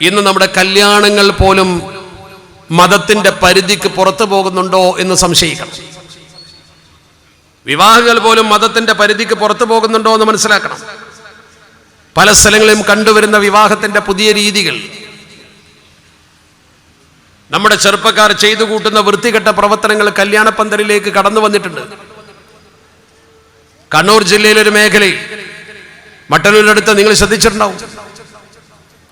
ഇന്ന് നമ്മുടെ കല്യാണങ്ങൾ പോലും മതത്തിന്റെ പരിധിക്ക് പുറത്തു പോകുന്നുണ്ടോ എന്ന് സംശയിക്കണം. വിവാഹങ്ങൾ പോലും മതത്തിന്റെ പരിധിക്ക് പുറത്തു പോകുന്നുണ്ടോ എന്ന് മനസ്സിലാക്കണം. പല സ്ഥലങ്ങളിലും കണ്ടുവരുന്ന വിവാഹത്തിന്റെ പുതിയ രീതികൾ. നമ്മുടെ ചെറുപ്പക്കാർ ചെയ്തു കൂട്ടുന്ന വൃത്തികെട്ട പ്രവർത്തനങ്ങൾ കല്യാണപ്പന്തലിലേക്ക് കടന്നു വന്നിട്ടുണ്ട്. കണ്ണൂർ ജില്ലയിലൊരു മേഖലയിൽ മട്ടന്നൂരിനടുത്ത് നിങ്ങൾ ശ്രദ്ധിച്ചിട്ടുണ്ടാവും.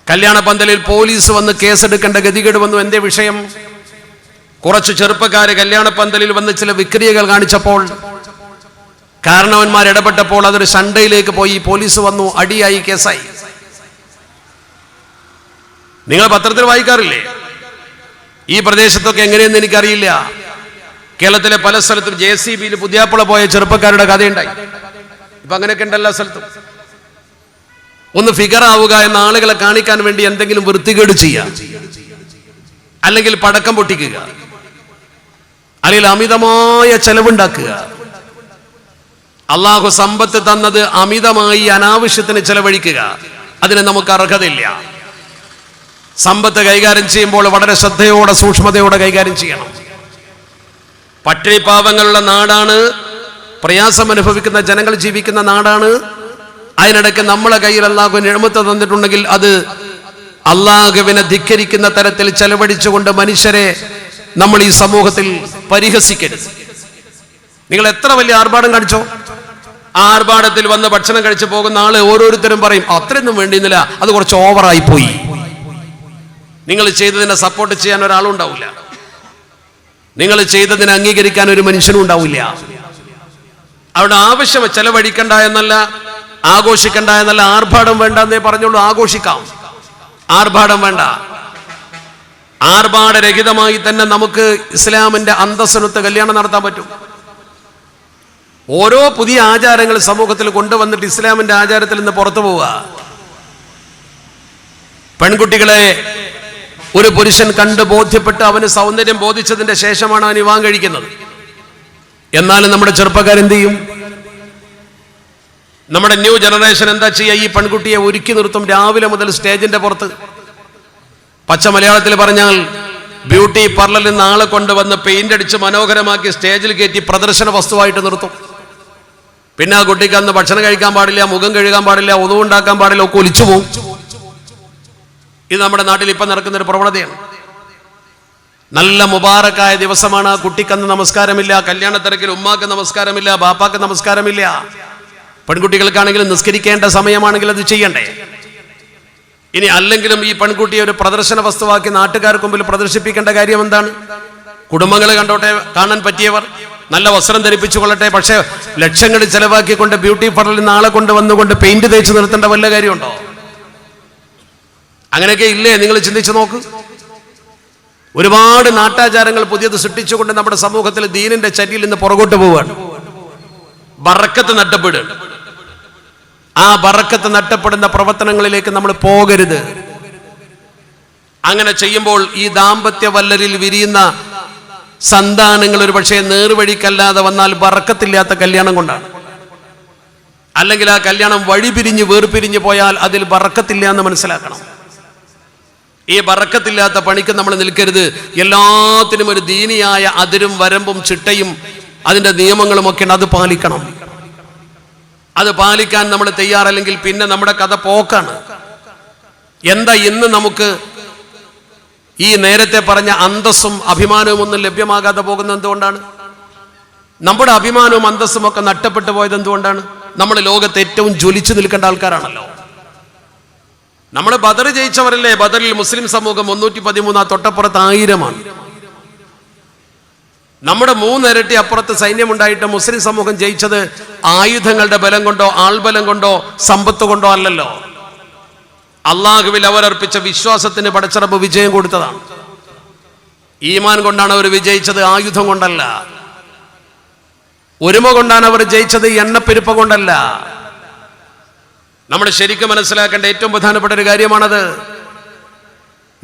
കല്യാണ പന്തലിൽ പോലീസ് വന്ന് കേസെടുക്കേണ്ട ഗതികേട് വന്നു. എന്തേ വിഷയം? കുറച്ച് ചെറുപ്പക്കാര് കല്യാണ പന്തലിൽ വന്ന് ചില വിക്രിയകൾ കാണിച്ചപ്പോൾ കാരണവന്മാർ ഇടപെട്ടപ്പോൾ അതൊരു സൺഡേയിലേക്ക് പോയി. പോലീസ് വന്നു അടിയായി കേസായി. നിങ്ങൾ പത്രത്തിൽ വായിക്കാറില്ലേ? ഈ പ്രദേശത്തൊക്കെ എങ്ങനെയെന്ന് എനിക്കറിയില്ല. കേരളത്തിലെ പല സ്ഥലത്തും ജെ സി ബിയിൽ പുതിയാപ്പുള പോയ ചെറുപ്പക്കാരുടെ കഥയുണ്ടായി. ഇപ്പൊ അങ്ങനെയൊക്കെ ഉണ്ട് എല്ലാ സ്ഥലത്തും. ഒന്ന് ഫിഗർ ആവുക എന്ന ആളുകളെ കാണിക്കാൻ വേണ്ടി എന്തെങ്കിലും വൃത്തികേട് ചെയ്യാം അല്ലെങ്കിൽ പടക്കം പൊട്ടിക്കുക. അല്ലെങ്കിൽ അമിതമായ ചെലവുണ്ടാക്കുക. അള്ളാഹു സമ്പത്ത് തന്നത് അമിതമായി അനാവശ്യത്തിന് ചെലവഴിക്കുക. അതിന് നമുക്ക് അർഹതയില്ല. സമ്പത്ത് കൈകാര്യം ചെയ്യുമ്പോൾ വളരെ ശ്രദ്ധയോടെ സൂക്ഷ്മതയോടെ കൈകാര്യം ചെയ്യണം. പട്ടിണി പാവങ്ങളുള്ള നാടാണ്. പ്രയാസം അനുഭവിക്കുന്ന ജനങ്ങൾ ജീവിക്കുന്ന നാടാണ്. അതിനിടയ്ക്ക് നമ്മളെ കയ്യിൽ അള്ളാഹു എഴുമത്ത് തന്നിട്ടുണ്ടെങ്കിൽ അത് അള്ളാഹുവിനെ ധിക്കരിക്കുന്ന തരത്തിൽ ചെലവഴിച്ചുകൊണ്ട് മനുഷ്യരെ നമ്മൾ ഈ സമൂഹത്തിൽ പരിഹസിക്കരുത്. നിങ്ങൾ എത്ര വലിയ ആർഭാടം കാണിച്ചോ? ആർഭാടത്തിൽ വന്ന് ഭക്ഷണം കഴിച്ചു പോകുന്ന ആൾ ഓരോരുത്തരും പറയും അത്രയൊന്നും വേണ്ടിയിരുന്നില്ല അത് കുറച്ച് ഓവറായി പോയി. നിങ്ങൾ ചെയ്തതിനെ സപ്പോർട്ട് ചെയ്യാൻ ഒരാളും ഉണ്ടാവില്ല നിങ്ങൾ ചെയ്തതിനെ അംഗീകരിക്കാൻ ഒരു മനുഷ്യനും ഉണ്ടാവില്ല. അവിടെ ആവശ്യം ചെലവഴിക്കണ്ട എന്നല്ല ആഘോഷിക്കണ്ട എന്നല്ല ആർഭാടം വേണ്ട എന്നേ പറഞ്ഞോളൂ ആഘോഷിക്കാം. ആർഭാടം വേണ്ട. ആർഭാടരഹിതമായി തന്നെ നമുക്ക് ഇസ്ലാമിന്റെ അന്തസ്സനത്ത് കല്യാണം നടത്താൻ പറ്റും. ഓരോ പുതിയ ആചാരങ്ങൾ സമൂഹത്തിൽ കൊണ്ടുവന്നിട്ട് ഇസ്ലാമിന്റെ ആചാരത്തിൽ നിന്ന് പുറത്തു പോവുക. പെൺകുട്ടികളെ ഒരു പുരുഷൻ കണ്ട് ബോധ്യപ്പെട്ട് അവന് സൗന്ദര്യം ബോധിച്ചതിന്റെ ശേഷമാണ് അവൻ വിവാഹം കഴിക്കുന്നത്. എന്നാലും നമ്മുടെ ചെറുപ്പക്കാരെന്ത് ചെയ്യും? നമ്മുടെ ന്യൂ ജനറേഷൻ എന്താ ചെയ്യുക ഈ പെൺകുട്ടിയെ ഒരുക്കി നിർത്തും രാവിലെ മുതൽ സ്റ്റേജിന്റെ പുറത്ത്. പച്ച മലയാളത്തിൽ പറഞ്ഞാൽ ബ്യൂട്ടി പാർലറിൽ നിന്ന് ആളെ കൊണ്ടുവന്ന് പെയിന്റ് അടിച്ച് മനോഹരമാക്കി സ്റ്റേജിൽ കയറ്റി പ്രദർശന വസ്തുവായിട്ട് നിർത്തും. പിന്നെ ആ കുട്ടിക്ക് അന്ന് ഭക്ഷണം കഴിക്കാൻ പാടില്ല മുഖം കഴുകാൻ പാടില്ല ഒതുവുണ്ടാക്കാൻ പാടില്ല ഒക്കെ ഒലിച്ചു പോകും ഇത് നമ്മുടെ നാട്ടിൽ ഇപ്പം നടക്കുന്ന ഒരു പ്രവണതയാണ്. നല്ല മുബാറക്കായ ദിവസമാണ് ആ കുട്ടിക്കന്ന് നമസ്കാരമില്ല കല്യാണത്തിരക്കിൽ ഉമ്മാക്ക് നമസ്കാരമില്ല ബാപ്പാക്ക് നമസ്കാരമില്ല. പെൺകുട്ടികൾക്കാണെങ്കിലും നിസ്കരിക്കേണ്ട സമയമാണെങ്കിൽ അത് ചെയ്യണ്ടേ? ഇനി അല്ലെങ്കിലും ഈ പെൺകുട്ടിയെ ഒരു പ്രദർശന വസ്തുവാക്കി നാട്ടുകാർക്ക് മുമ്പിൽ പ്രദർശിപ്പിക്കേണ്ട കാര്യം എന്താണ്? കുടുംബങ്ങൾ കണ്ടോട്ടെ കാണാൻ പറ്റിയവർ നല്ല വസ്ത്രം ധരിപ്പിച്ചു കൊള്ളട്ടെ പക്ഷേ ലക്ഷങ്ങൾ ചെലവാക്കിക്കൊണ്ട് ബ്യൂട്ടി പാർലറിൽ നാളെ കൊണ്ട് വന്നുകൊണ്ട് പെയിന്റ് തേച്ച് നിർത്തേണ്ട വല്ല കാര്യമുണ്ടോ? അങ്ങനെയൊക്കെ ഇല്ലേ? നിങ്ങൾ ചിന്തിച്ചു നോക്ക്. ഒരുപാട് നാട്ടാചാരങ്ങൾ പുതിയത് സൃഷ്ടിച്ചുകൊണ്ട് നമ്മുടെ സമൂഹത്തിൽ ദീനിന്റെ ചരിയിൽ നിന്ന് പുറകോട്ട് പോവുകയാണ്. ബറക്കത്ത് നഷ്ടപ്പെടുകയാണ് ആ ബറക്കത്ത് നഷ്ടപ്പെടുന്ന പ്രവർത്തനങ്ങളിലേക്ക് നമ്മൾ പോകരുത്. അങ്ങനെ ചെയ്യുമ്പോൾ ഈ ദാമ്പത്യ വല്ലരിൽ വിരിയുന്ന സന്താനങ്ങൾ ഒരു പക്ഷേ നേർവഴിക്കല്ലാതെ വന്നാൽ ബറക്കത്തില്ലാത്ത കല്യാണം കൊണ്ടാണ്. അല്ലെങ്കിൽ ആ കല്യാണം വഴി പിരിഞ്ഞ് വേർപിരിഞ്ഞ് പോയാൽ അതിൽ ബറക്കത്തില്ല എന്ന് മനസ്സിലാക്കണം. ഈ ബറക്കത്തില്ലാത്ത പണിക്ക് നമ്മൾ നിൽക്കരുത്. എല്ലാത്തിനും ഒരു ദീനിയായ അതിരും വരമ്പും ചിട്ടയും അതിന്റെ നിയമങ്ങളും ഒക്കെ ഉണ്ട് അത് പാലിക്കണം. അത് പാലിക്കാൻ നമ്മൾ തയ്യാറല്ലെങ്കിൽ പിന്നെ നമ്മുടെ കഥ പോക്കാണ്. എന്താ ഇന്ന് നമുക്ക് ഈ നേരത്തെ പറഞ്ഞ അന്തസ്സും അഭിമാനവും ഒന്നും ലഭ്യമാകാതെ പോകുന്നത് എന്തുകൊണ്ടാണ്? നമ്മുടെ അഭിമാനവും അന്തസ്സും ഒക്കെ നഷ്ടപ്പെട്ടു പോയത് എന്തുകൊണ്ടാണ്? നമ്മൾ ലോകത്ത് ഏറ്റവും ജ്വലിച്ചു നിൽക്കേണ്ട ആൾക്കാരാണല്ലോ. നമ്മൾ ബദർ ജയിച്ചവരല്ലേ? ബദറിൽ മുസ്ലിം സമൂഹം മുന്നൂറ്റി പതിമൂന്ന് തൊട്ടപ്പുറത്ത് ആയിരമാണ്. നമ്മുടെ മൂന്നിരട്ടി അപ്പുറത്ത് സൈന്യമുണ്ടായിട്ട് മുസ്ലിം സമൂഹം ജയിച്ചത് ആയുധങ്ങളുടെ ബലം കൊണ്ടോ ആൾബലം കൊണ്ടോ സമ്പത്ത് കൊണ്ടോ അല്ലല്ലോ. അള്ളാഹുവിൽ അവരർപ്പിച്ച വിശ്വാസത്തിന് പടച്ചിറപ്പ് വിജയം കൊടുത്തതാണ്. ഈമാൻ കൊണ്ടാണ് അവർ വിജയിച്ചത് ആയുധം കൊണ്ടല്ല. ഒരുമ കൊണ്ടാണ് അവർ ജയിച്ചത് എണ്ണപ്പെരുപ്പ കൊണ്ടല്ല. നമ്മൾ ശരിക്കും മനസ്സിലാക്കേണ്ട ഏറ്റവും പ്രധാനപ്പെട്ട ഒരു കാര്യമാണത്.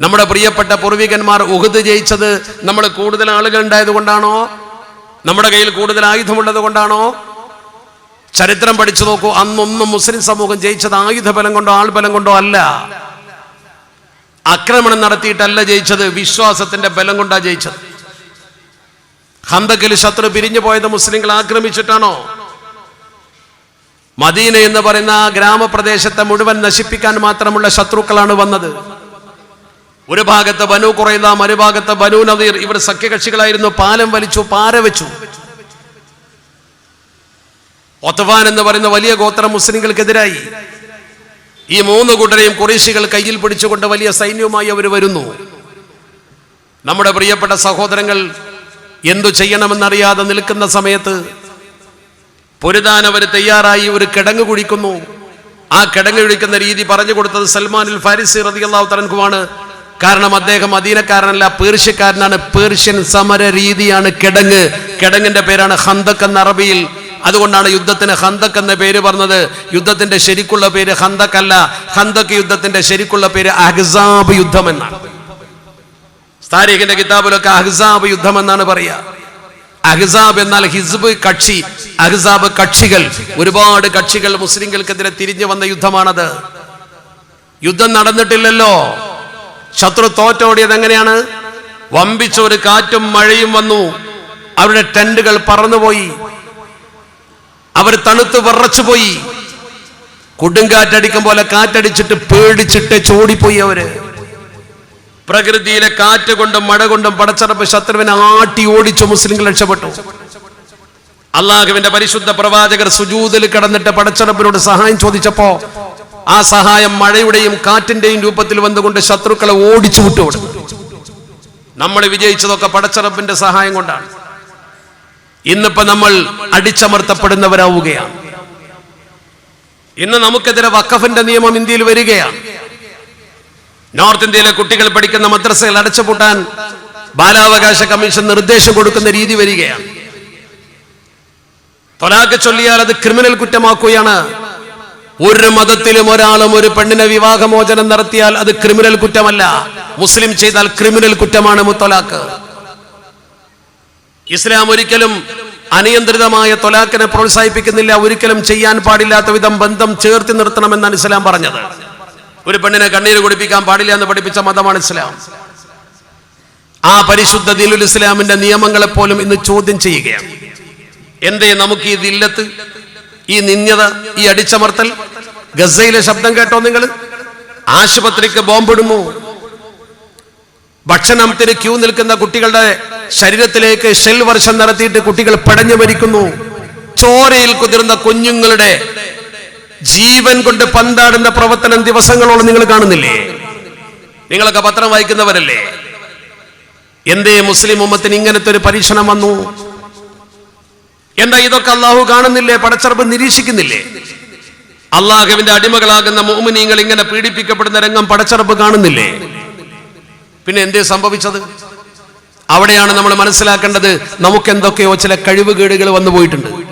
നമ്മുടെ പ്രിയപ്പെട്ട പൂർവികന്മാർ ഉഹുദ് ജയിച്ചത് നമ്മൾ കൂടുതൽ ആളുകൾ ഉണ്ടായത് കൊണ്ടാണോ നമ്മുടെ കയ്യിൽ കൂടുതൽ ആയുധമുള്ളത് കൊണ്ടാണോ? ചരിത്രം പഠിച്ചു നോക്കൂ. അന്നൊന്നും മുസ്ലിം സമൂഹം ജയിച്ചത് ആയുധ ബലം കൊണ്ടോ ആൾബലം കൊണ്ടോ അല്ല. ആക്രമണം നടത്തിയിട്ടല്ല ജയിച്ചത്. വിശ്വാസത്തിന്റെ ബലം കൊണ്ടാ ജയിച്ചത്. ഹന്തക്കിൽ ശത്രു പിരിഞ്ഞു പോയത് മുസ്ലിങ്ങൾ ആക്രമിച്ചിട്ടാണോ? മദീന എന്ന് പറയുന്ന ഗ്രാമപ്രദേശത്തെ മുഴുവൻ നശിപ്പിക്കാൻ മാത്രമുള്ള ശത്രുക്കളാണ് വന്നത്. ഒരു ഭാഗത്ത് ബനു കുറയുന്ന മറുഭാഗത്ത് ബനു നദീർ. ഇവർ സഖ്യകക്ഷികളായിരുന്നു. പാലം വലിച്ചു പാര വെച്ചു. ഒത്തവാൻ എന്ന് പറയുന്ന വലിയ ഗോത്രം മുസ്ലിങ്ങൾക്കെതിരായി. ഈ മൂന്ന് കൂട്ടരെയും കുറേശികൾ കയ്യിൽ പിടിച്ചുകൊണ്ട് വലിയ സൈന്യവുമായി അവർ വരുന്നു. നമ്മുടെ പ്രിയപ്പെട്ട സഹോദരങ്ങൾ എന്തു ചെയ്യണമെന്നറിയാതെ നിൽക്കുന്ന സമയത്ത് പൊരുതാൻ അവർ തയ്യാറായി ഒരു കിടങ്ങ് കുഴിക്കുന്നു. ആ കിടങ്ങ് കുഴിക്കുന്ന രീതി പറഞ്ഞു കൊടുത്തത് സൽമാനിൽ ഫാരിസി റതിയല്ലാഹു തലൻകുമാണ് കാരണം അദ്ദേഹം അധീനക്കാരനല്ല പേർഷ്യക്കാരനാണ്. പേർഷ്യൻ സമര രീതിയാണ് കിടങ്ങ്. കിടങ്ങിന്റെ പേരാണ് ഹന്തക് എന്ന അറബിയിൽ. അതുകൊണ്ടാണ് യുദ്ധത്തിന് ഹന്തക് എന്ന പേര് പറഞ്ഞത്. യുദ്ധത്തിന്റെ ശരിക്കുള്ള പേര് ഹന്തക് അല്ല. ഹന്തക് യുദ്ധത്തിന്റെ ശരിക്കുള്ള പേര് അഹ്സാബ് യുദ്ധം എന്നാണ്. താരീഖിന്റെ കിതാബിലൊക്കെ അഹ്സാബ് യുദ്ധം എന്നാണ് പറയുക. അഹ്സാബ് എന്നാൽ ഹിസ്ബ് കക്ഷി. അഹ്സാബ് കക്ഷികൾ. ഒരുപാട് കക്ഷികൾ മുസ്ലിങ്ങൾക്കെതിരെ തിരിഞ്ഞു വന്ന യുദ്ധമാണത്. യുദ്ധം നടന്നിട്ടില്ലല്ലോ. ശത്രു തോറ്റോടിയത് എങ്ങനെയാണ്? വമ്പിച്ച ഒരു കാറ്റും മഴയും വന്നു. അവരുടെ ടെന്റുകൾ പറന്നുപോയി. അവർ തണുത്ത് വിറച്ചുപോയി. കൊടുങ്കാറ്റടിക്കും പോലെ കാറ്റടിച്ചിട്ട് പേടിച്ചിട്ട് ചോടിപ്പോയി അവർ. പ്രകൃതിയിലെ കാറ്റ് കൊണ്ടും മഴ കൊണ്ടും പടച്ചറപ്പ് ശത്രുവിനെ ആട്ടി ഓടിച്ചു മുസ്ലിങ്ങൾ രക്ഷപ്പെട്ടു. അള്ളാഹുവിന്റെ പരിശുദ്ധ പ്രവാചകർ സുജൂതിൽ കിടന്നിട്ട് പടച്ചറപ്പിനോട് സഹായം ചോദിച്ചപ്പോ ആ സഹായം മഴയുടെയും കാറ്റിന്റെയും രൂപത്തിൽ വന്നുകൊണ്ട് ശത്രുക്കളെ ഓടിച്ചു വിട്ടു നമ്മൾ വിജയിച്ചതൊക്കെ പടച്ചറപ്പിന്റെ സഹായം കൊണ്ടാണ്. ഇന്നിപ്പോ നമ്മൾ അടിച്ചമർത്തപ്പെടുന്നവരാവുകയാണ്. ഇന്ന് നമുക്കെതിരെ വക്കഫിന്റെ നിയമം ഇന്ത്യയിൽ വരികയാണ്. നോർത്ത് ഇന്ത്യയിലെ കുട്ടികൾ പഠിക്കുന്ന മദ്രസകൾ അടച്ചുപൂട്ടാൻ ബാലാവകാശ കമ്മീഷൻ നിർദ്ദേശം കൊടുക്കുന്ന രീതി വരികയാണ്. തൊലാക്ക് ചൊല്ലിയാൽ അത് ക്രിമിനൽ കുറ്റമാക്കുകയാണ്. ഒരു മതത്തിലും ഒരാളും ഒരു പെണ്ണിനെ വിവാഹമോചനം നടത്തിയാൽ അത് ക്രിമിനൽ കുറ്റമല്ല. മുസ്ലിം ചെയ്താൽ ക്രിമിനൽ കുറ്റമാണ് മുത്തലാക്ക് ഇസ്ലാം ഒരിക്കലും അനിയന്ത്രിതമായ തൊലാക്കിനെ പ്രോത്സാഹിപ്പിക്കുന്നില്ല. ഒരിക്കലും ചെയ്യാൻ പാടില്ലാത്ത വിധം ബന്ധം ചേർത്തി നിർത്തണമെന്നാണ് ഇസ്ലാം പറഞ്ഞത്. ഒരു പെണ്ണിനെ കണ്ണീര് കുടിപ്പിക്കാൻ പാടില്ല എന്ന് പഠിപ്പിച്ച മതമാണ് ഇസ്ലാം. ആ പരിശുദ്ധ ദിലുൽ ഇസ്ലാമിന്റെ നിയമങ്ങളെ പോലും ഇന്ന് ചോദ്യം ചെയ്യുകയാണ്. എന്തേ നമുക്ക് ഈ ദില്ലത്ത് ഈ നിന്യത ഈ അടിച്ചമർത്തൽ. ഗസയിലെ ശബ്ദം കേട്ടോ നിങ്ങൾ ആശുപത്രിക്ക് ബോംബിടുന്നു ഭക്ഷണത്തിന് ക്യൂ നിൽക്കുന്ന കുട്ടികളുടെ ശരീരത്തിലേക്ക് ഷെൽ വർഷം നടത്തിയിട്ട് കുട്ടികൾ പടഞ്ഞു മരിക്കുന്നു. ചോരയിൽ കുതിർന്ന കുഞ്ഞുങ്ങളുടെ ജീവൻ കൊണ്ട് പന്താടുന്ന പ്രവർത്തനം ദിവസങ്ങളോളം നിങ്ങൾ കാണുന്നില്ലേ? നിങ്ങളൊക്കെ പത്രം വായിക്കുന്നവരല്ലേ? എന്തേ മുസ്ലിം ഉമ്മത്തിന് ഇങ്ങനത്തെ ഒരു പരീക്ഷണം വന്നു? എന്താ ഇതൊക്കെ അള്ളാഹു കാണുന്നില്ലേ? പടച്ചറപ്പ് നിരീക്ഷിക്കുന്നില്ലേ? അള്ളാഹുവിന്റെ അടിമകളാകുന്ന മോമിനിയങ്ങൾ ഇങ്ങനെ പീഡിപ്പിക്കപ്പെടുന്ന രംഗം പടച്ചറപ്പ് കാണുന്നില്ലേ? പിന്നെ എന്തേ സംഭവിച്ചത്? അവിടെയാണ് നമ്മൾ മനസ്സിലാക്കേണ്ടത് നമുക്ക് എന്തൊക്കെയോ ചില കഴിവുകേടുകൾ വന്നു പോയിട്ടുണ്ട്.